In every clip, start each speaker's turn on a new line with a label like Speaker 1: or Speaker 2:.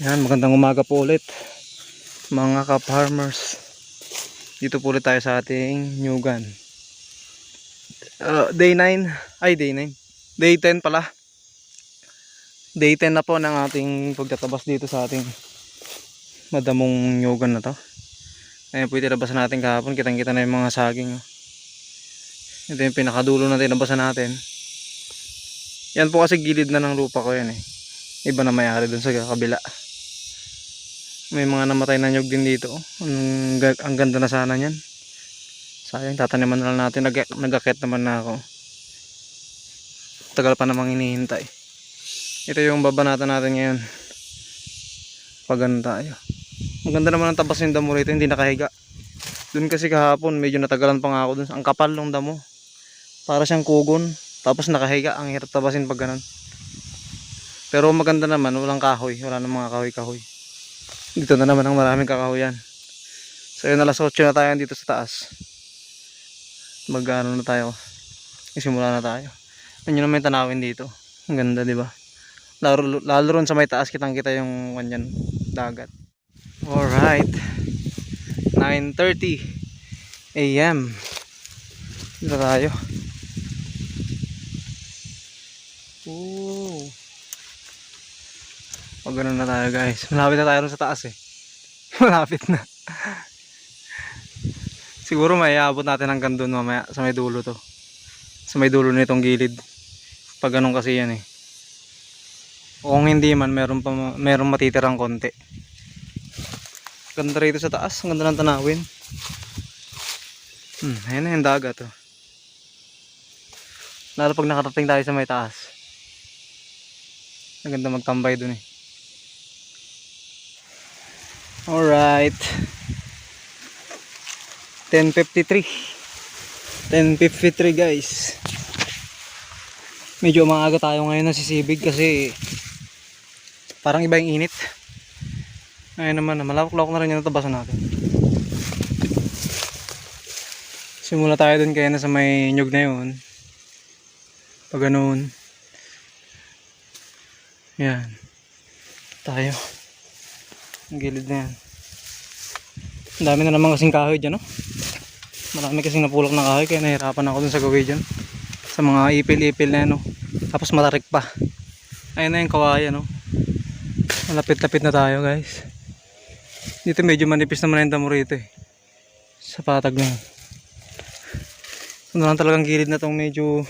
Speaker 1: Yan, magandang umaga po ulit. Mga ka-farmers. Dito po ulit tayo sa ating new gun. Uh, day 9. Ay, day 9. Day 10 pala. Day 10 na po ng ating pagtatabas dito sa ating madamong new gun na to. Ayan po itinabasan natin kahapon. Kitang kita na yung mga saging. Ito yung pinakadulo na tinabasan natin. Yan po kasi gilid na ng lupa ko yan eh. Iba na mayari dun sa kabila. May mga namatay na nyog din dito. oh. Ang, ang ganda na sana niyan. Sayang, tataniman na lang natin. Nag nagakit naman na ako. Tagal pa namang hinihintay. Ito yung babanatan natin ngayon. Pag ganun tayo. Maganda naman ang tabas ng damo rito, hindi nakahiga. Doon kasi kahapon, medyo natagalan pa nga ako dun. Ang kapal ng damo. Para siyang kugon. Tapos nakahiga, ang hirap tabasin pag ganun. Pero maganda naman, walang kahoy. Wala nang mga kahoy-kahoy. Dito na naman ang maraming kakahoyan. So yun, alas 8 na tayo dito sa taas. Mag na tayo. Isimula na tayo. Yan yun naman yung tanawin dito. Ang ganda, di ba? Lalo, lalo ron sa may taas, kitang kita yung kanyan, dagat. Alright. 9.30 a.m. Dito tayo. Ooh. Pag ganun na tayo guys. Malapit na tayo sa taas eh. Malapit na. Siguro may aabot natin hanggang doon mamaya sa may dulo to. Sa may dulo nitong gilid. Pag ganun kasi yan eh. O kung hindi man, meron pa meron matitirang konti. Ganda rito sa taas. Ang ganda ng tanawin. Hmm, ayan na yung dagat oh. Lalo pag nakarating tayo sa may taas. Ang ganda magtambay dun eh. Alright. 10.53. 10.53 guys. Medyo maaga tayo ngayon na sisibig kasi parang iba yung init. Ayun naman, malawak-lawak na rin yung natabasan natin. Simula tayo dun kaya na sa may nyug na yun. Pag ganun. Yan. Tayo. Ang gilid na yan. Dami na naman kasing kahoy dyan, no? Marami kasing napulok na kahoy kaya nahirapan ako dun sa gawin dyan. Sa mga ipil-ipil na yan, no? Tapos matarik pa. Ayun na yung kawayan, no? Malapit-lapit na tayo, guys. Dito medyo manipis naman yung damo rito, eh. Sa patag na yun. Ano lang talagang gilid na tong medyo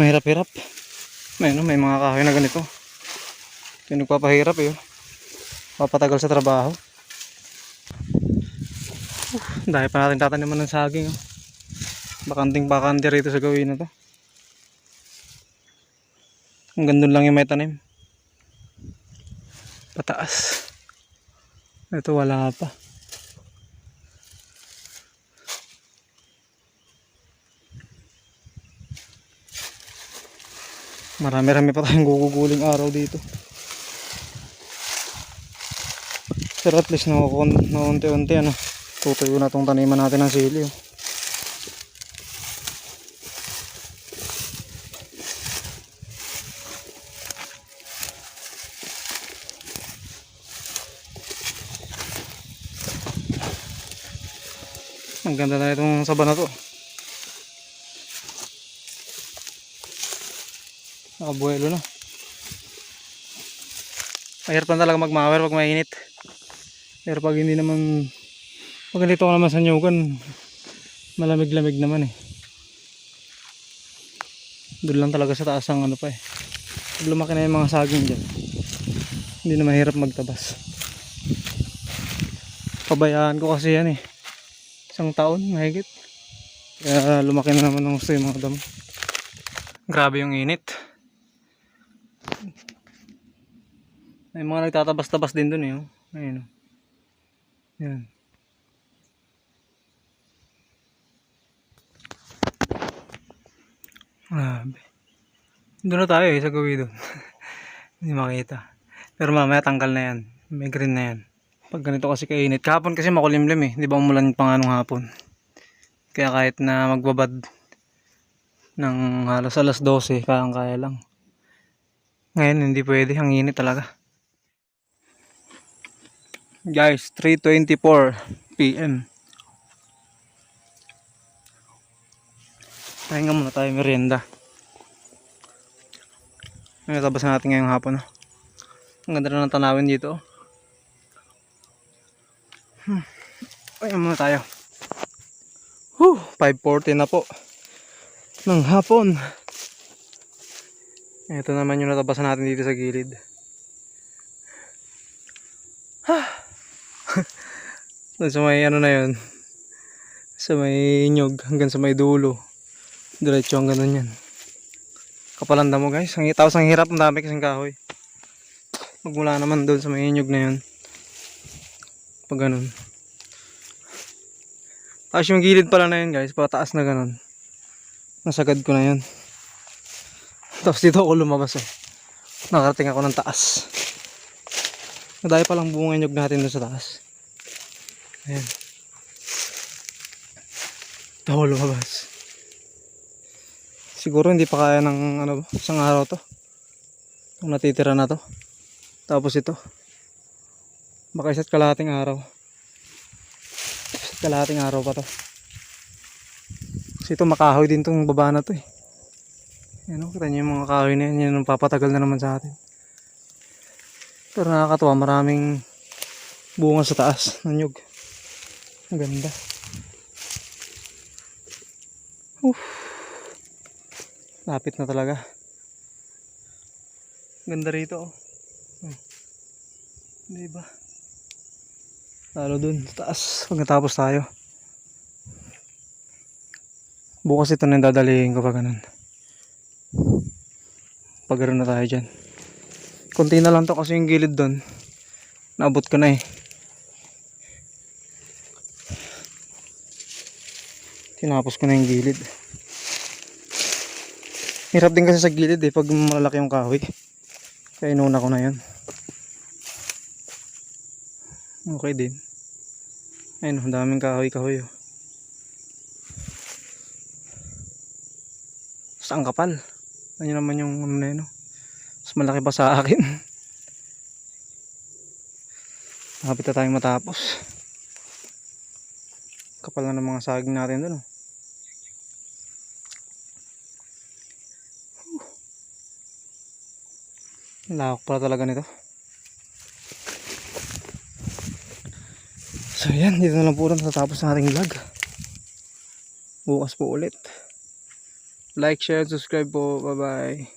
Speaker 1: mahirap-hirap. May, no? may mga kahoy na ganito. Ito nagpapahirap, eh. oh. Papatagal sa trabaho. Uh, dahil pa natin tataniman ng saging. Oh. Bakanting bakante rito sa gawin na to. Hanggang doon lang yung may tanim. Pataas. Ito wala pa. Marami-rami pa tayong guguguling araw dito. Pero at least na unti-unti ano. Tutuyo na tong taniman natin ng sili. Oh. Ang ganda na itong saba na to. Nakabuelo na. Mahirap na talaga magmawer pag mainit. Pero pag hindi naman pag ganito naman sa nyugan malamig-lamig naman eh. Doon lang talaga sa taas ang ano pa eh. Pag lumaki na yung mga saging dyan hindi na mahirap magtabas. Pabayaan ko kasi yan eh. Isang taon mahigit. Kaya lumaki na naman ng gusto yung mga damo. Grabe yung init. May mga nagtatabas-tabas din dun eh. oh. Ayun. oh. Yan. Grabe. Doon na tayo eh, sa gawi doon. Hindi makita. Pero mamaya tanggal na yan. May green na yan. Pag ganito kasi kainit. Kahapon kasi makulimlim eh. Di ba umulan pa nga nung hapon. Kaya kahit na magbabad ng halos alas 12, kayang kaya lang. Ngayon hindi pwede. Ang init talaga. Guys, 3.24 PM. Pahinga muna tayo merienda. Ngayon, tabas natin ngayong hapon. ah. Ang ganda na ng tanawin dito. Hmm. Pahinga muna tayo. Whew, 5.40 na po. Ng hapon. Ito naman yung natabasan natin dito sa gilid. Doon sa may ano na yun. Sa may nyog hanggang sa may dulo. Diretso hanggang doon yan. Kapalanda mo guys. Ang, ang hirap. Ang dami kasing kahoy. Magmula naman doon sa may nyog na yun. Pag ganun. Tapos yung gilid pala na yun guys. Pataas na ganun. Nasagad ko na yun. Tapos dito ako lumabas eh. Nakarating ako ng taas. Madaya palang bunga nyog natin doon sa taas. Ayan. Ito ako lumabas. Siguro hindi pa kaya ng ano, isang araw to. Itong natitira na to. Tapos ito. Baka isa't kalahating araw. Isa't kalahating araw pa to. Kasi ito makahoy din tong baba na to eh. Yan o, kita niyo yung mga kahoy na yan. Yan ang papatagal na naman sa atin. Pero nakakatuwa, maraming bunga sa taas ng nyug. Ang ganda. Uff. Lapit na talaga. Ganda rito oh. Hmm. Diba? Lalo dun taas. Pag natapos tayo. Bukas ito na dadalihin ko pag ganun. Pag gano'n na tayo dyan. Kunti na lang to kasi yung gilid doon. Naabot ko na eh. Tinapos ko na yung gilid. Hirap din kasi sa gilid eh pag malalaki yung kahoy. Kaya inuna ko na yun. Okay din. Ayun, ang daming kahoy-kahoy. Oh. Saan kapal? Ano naman yung ano na yun, oh. Mas malaki pa sa akin. Nakapit na tayong matapos. Kapal na ng mga saging natin dun. Oh. Lawak pala talaga nito. So yan, dito na lang po rin tatapos ng ating vlog. Bukas po ulit. Like, share, subscribe po. Bye-bye.